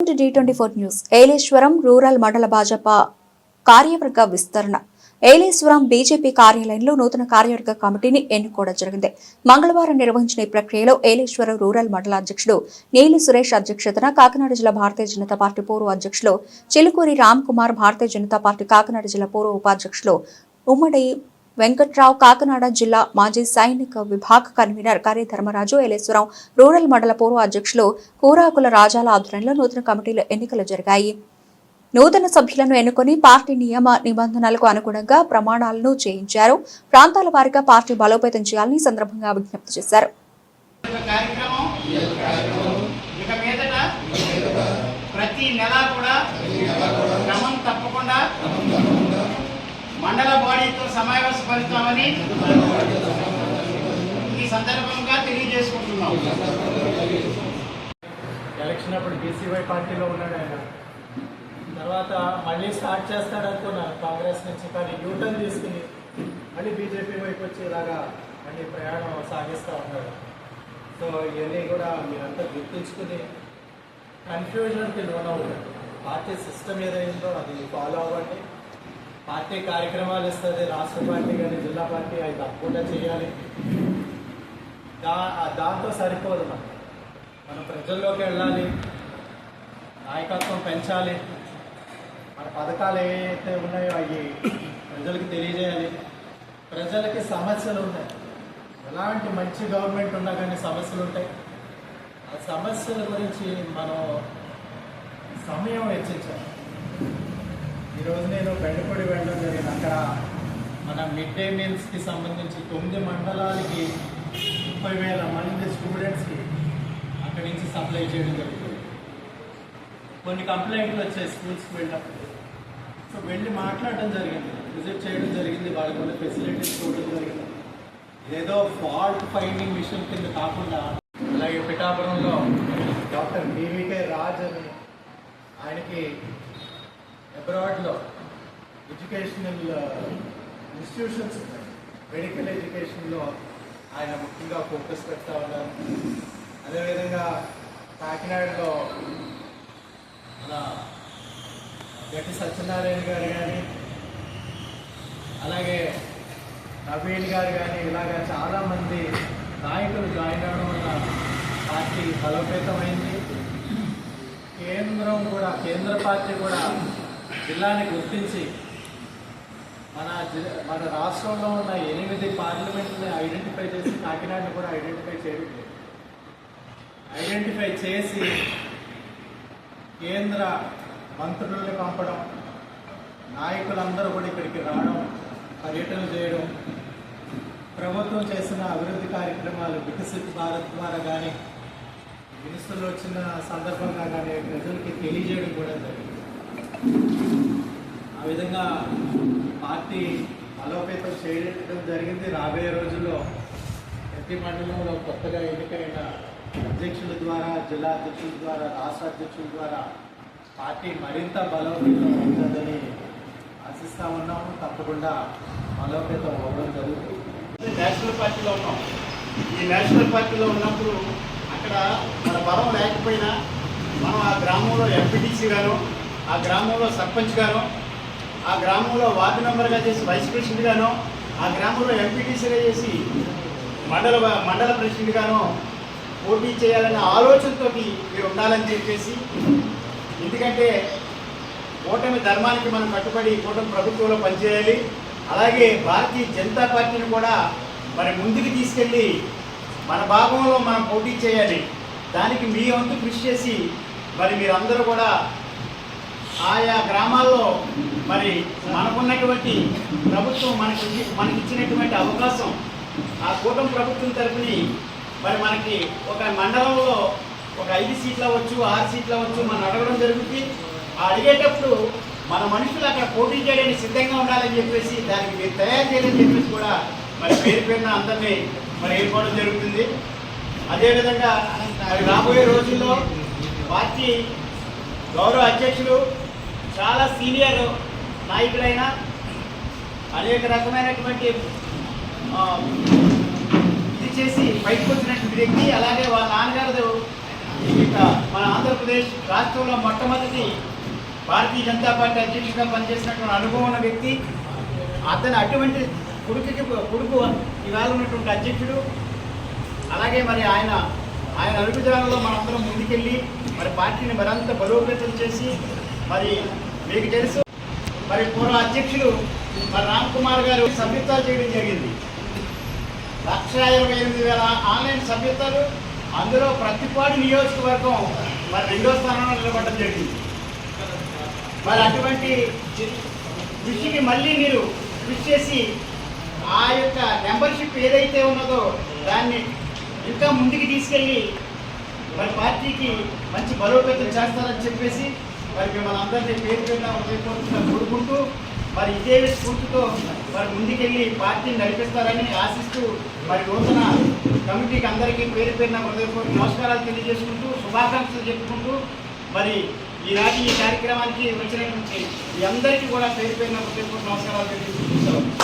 D twenty four news Yeleswaram rural మండల భాజపా కార్యవర్గ విస్తరణ. ఏలేశ్వరం బీజేపీ కార్యాలయంలో నూతన కార్యవర్గ కమిటీని ఎన్నుకోవడం జరిగింది. మంగళవారం నిర్వహించిన ఈ ప్రక్రియలో ఏలేశ్వరం రూరల్ మండల అధ్యక్షుడు నీలి సురేష్ అధ్యక్షతన కాకినాడ జిల్లా భారతీయ జనతా పార్టీ పూర్వ అధ్యక్షులు చిలుకూరి రామ్ కుమార్ భారతీయ జనతా పార్టీ కాకినాడ జిల్లా పూర్వ ఉపాధ్యక్షులు ఉమ్మడి వెంకట్రావు కాకినాడ జిల్లా మాజీ సైనిక విభాగ కన్వీనర్ కరి ధర్మరాజు ఏలేశ్వరం రూరల్ మండల పూర్వ అధ్యక్షులు కూరాకుల రాజాల ఆధ్వర్యంలో నూతన కమిటీల ఎన్నికలు జరిగాయి. నూతన సభ్యులను ఎన్నుకొని పార్టీ నియమ నిబంధనలకు అనుగుణంగా ప్రమాణాలను చేయించారు. ప్రాంతాల వారిగా పార్టీ బలోపేతం చేయాలని సందర్భంగా విజ్ఞప్తి చేశారు. ప్రతి నెల కూడా క్రమం తప్పకుండా మండల బాడీతో సమావేశపరుస్తామని ఈ సందర్భంగా తెలియజేసుకుంటున్నాం. ఎలక్షన్ అప్పుడు బీసీవై పార్టీలో ఉన్నాడు ఆయన. తర్వాత మళ్ళీ స్టార్ట్ చేస్తాడనుకున్నారు కాంగ్రెస్ నుంచి కానీ యూటర్న్ తీసుకుని మళ్ళీ బీజేపీ వైపు వచ్చి ఇలాగా మళ్ళీ ప్రయాణం సాగిస్తూ ఉన్నాడు సో ఇవన్నీ కూడా మీరంతా గుర్తించుకుని కన్ఫ్యూజన్కి లోనవ్వకండి పార్టీ సిస్టమ్ ఏదైందో అది ఫాలో అవ్వండి. పార్టీ కార్యక్రమాలు ఇస్తుంది రాష్ట్ర పార్టీ కానీ జిల్లా పార్టీ అవి తప్పకుండా చేయాలి. దా దాంతో సరిపోదు మనం. మనం ప్రజల్లోకి వెళ్ళాలి నాయకత్వం పెంచాలి. మన పథకాలు ఏవైతే ఉన్నాయో అవి ప్రజలకు తెలియజేయాలి. ప్రజలకి సమస్యలు ఉన్నాయి. ఎలాంటి మంచి గవర్నమెంట్ ఉన్నా కానీ సమస్యలు ఉంటాయి. ఆ సమస్యల గురించి మనం సమయం వెచ్చించాలి. ఈరోజు నేను బెండపూడి వెళ్ళడం జరిగింది. అక్కడ మన మిడ్ డే మీల్స్కి సంబంధించి తొమ్మిది మండలాలకి ముప్పై వేల మంది స్టూడెంట్స్కి అక్కడి నుంచి సప్లై చేయడం జరుగుతుంది. కొన్ని కంప్లైంట్లు వచ్చాయి స్కూల్స్కి వెళ్ళినప్పుడు. సో వెళ్ళి మాట్లాడడం జరిగింది. విజిట్ చేయడం జరిగింది. వాళ్ళకి ఉన్న ఫెసిలిటీస్ చూడడం జరిగింది. ఏదో ఫాల్ట్ ఫైండింగ్ మిషన్ కింద కాకుండా అలాగే పిఠాపురంలో డాక్టర్ బీవీకే రాజ్ అని ఆయనకి అబ్రాడ్లో ఎడ్యుకేషనల్ ఇన్స్టిట్యూషన్స్ ఉన్నాయి. మెడికల్ ఎడ్యుకేషన్లో ఆయన ముఖ్యంగా ఫోకస్ పెడతా ఉన్నారు. అదేవిధంగా కాకినాడలో మన గట్టి సత్యనారాయణ గారు కానీ అలాగే నవీన్ గారు కానీ ఇలాగా చాలామంది నాయకులు జాయిన్ అవ్వడం వల్ల పార్టీ బలోపేతమైంది. కేంద్రం కూడా కేంద్ర పార్టీ కూడా జిల్లాని గుర్తించి మన మన రాష్ట్రంలో ఉన్న ఎనిమిది పార్లమెంట్ని ఐడెంటిఫై చేసి కాకినాడని కూడా ఐడెంటిఫై చేయడం ఐడెంటిఫై చేసి కేంద్ర మంత్రులను పంపడం నాయకులందరూ కూడా ఇక్కడికి రావడం పర్యటన చేయడం ప్రభుత్వం చేసిన అభివృద్ధి కార్యక్రమాలు వికసిత్ భారత్ ద్వారా కానీ మినిస్టర్లు వచ్చిన సందర్భంగా కానీ ప్రజలకి తెలియజేయడం కూడా జరిగింది. ఆ విధంగా పార్టీ బలోపేతం చేయడం జరిగింది. రాబోయే రోజుల్లో ప్రతి మండలంలో కొత్తగా ఎన్నికైన అధ్యక్షుల ద్వారా జిల్లా అధ్యక్షుల ద్వారా రాష్ట్ర అధ్యక్షుల ద్వారా పార్టీ మరింత బలోపేతం అవుతుందని ఆశిస్తా ఉన్నాము. తప్పకుండా బలోపేతం అవ్వడం జరుగుతుంది. నేషనల్ పార్టీలో ఉన్నాం. ఈ నేషనల్ పార్టీలో ఉన్నప్పుడు అక్కడ మన బలం లేకపోయినా మనం ఆ గ్రామంలో ఎంపీటీసీ గాను ఆ గ్రామంలో సర్పంచ్ గాను ఆ గ్రామంలో వార్డు మెంబర్గా చేసి వైస్ ప్రెసిడెంట్ గాను ఆ గ్రామంలో ఎంపీటీసీగా చేసి మండల మండల ప్రెసిడెంట్ గాను పోటీ చేయాలనే ఆలోచనతో మీరు ఉండాలని చెప్పేసి ఎందుకంటే కూటమి ధర్మానికి మనం కట్టుబడి కూటమి ప్రభుత్వంలో పనిచేయాలి. అలాగే భారతీయ జనతా పార్టీని కూడా మరి ముందుకు తీసుకెళ్ళి మన భాగంలో మనం పోటీ చేయాలి. దానికి మీ వంతు కృషి చేసి మరి మీరందరూ కూడా ఆయా గ్రామాల్లో మరి మనకున్నటువంటి ప్రభుత్వం మనకి మనకి ఇచ్చినటువంటి అవకాశం ఆ కూటమి ప్రభుత్వం తరపుని మరి మనకి ఒక మండలంలో ఒక ఐదు సీట్లు అవ్వచ్చు ఆరు సీట్లు అవ్వచ్చు మనం అడగడం జరుగుతుంది. ఆ అడిగేటప్పుడు మన మనుషులు అక్కడ పోటీ చేయడానికి సిద్ధంగా ఉండాలని చెప్పేసి దానికి మీరు తయారు చేయాలని చెప్పేసి కూడా మరి పేరు పేరున అందరినీ మరి ఏర్పడడం జరుగుతుంది. అదేవిధంగా రాబోయే రోజుల్లో పార్టీ గౌరవ అధ్యక్షులు చాలా సీనియర్ నాయకులైన అనేక రకమైనటువంటి ఇది చేసి బయటకు వచ్చినటువంటి వ్యక్తి అలాగే వాళ్ళ నాన్నగారు మన ఆంధ్రప్రదేశ్ రాష్ట్రంలో మొట్టమొదటి భారతీయ జనతా పార్టీ అధ్యక్షుడిగా పనిచేసినటువంటి అనుభవం ఉన్న వ్యక్తి అతను అటువంటి కొడుకుకి కొడుకు ఇవాళ ఉన్నటువంటి అధ్యక్షుడు. అలాగే మరి ఆయన ఆయన అడుగుజాలలో మనందరం ముందుకెళ్ళి మరి పార్టీని మరింత బలోపేతం చేసి మరి మీకు తెలుసు. మరి పూర్వ అధ్యక్షులు మరి రామ్ కుమార్ గారు సభ్యత్వాలు చేయడం జరిగింది. లక్ష ఇరవై ఎనిమిది వేల ఆన్లైన్ సభ్యత్వాలు అందులో ప్రతిపాడు నియోజకవర్గం మరి రెండో స్థానంలో నిలబడడం జరిగింది. మరి అటువంటి కృషికి మళ్ళీ మీరు కృషి చేసి ఆ యొక్క మెంబర్షిప్ ఏదైతే ఉన్నదో దాన్ని ఇంకా ముందుకు తీసుకెళ్ళి మరి పార్టీకి మంచి బలోపేతం చేస్తారని చెప్పేసి మరి మిమ్మల్ని అందరినీ పేరు పెట్టిన హృదయపూర్వకంగా కోరుకుంటూ మరి ఇదే స్ఫూర్తితో మరి ముందుకెళ్ళి పార్టీని నడిపిస్తారని ఆశిస్తూ మరి రోజున కమిటీకి అందరికీ పేరు పేరున హృదయపూర్వక నమస్కారాలు తెలియజేసుకుంటూ శుభాకాంక్షలు చెప్పుకుంటూ మరి ఈనాటి ఈ కార్యక్రమానికి వచ్చినటువంటి మీ అందరికీ కూడా పేరు పేరున హృదయపూర్వక నమస్కారాలు తెలియజేసుకుంటూ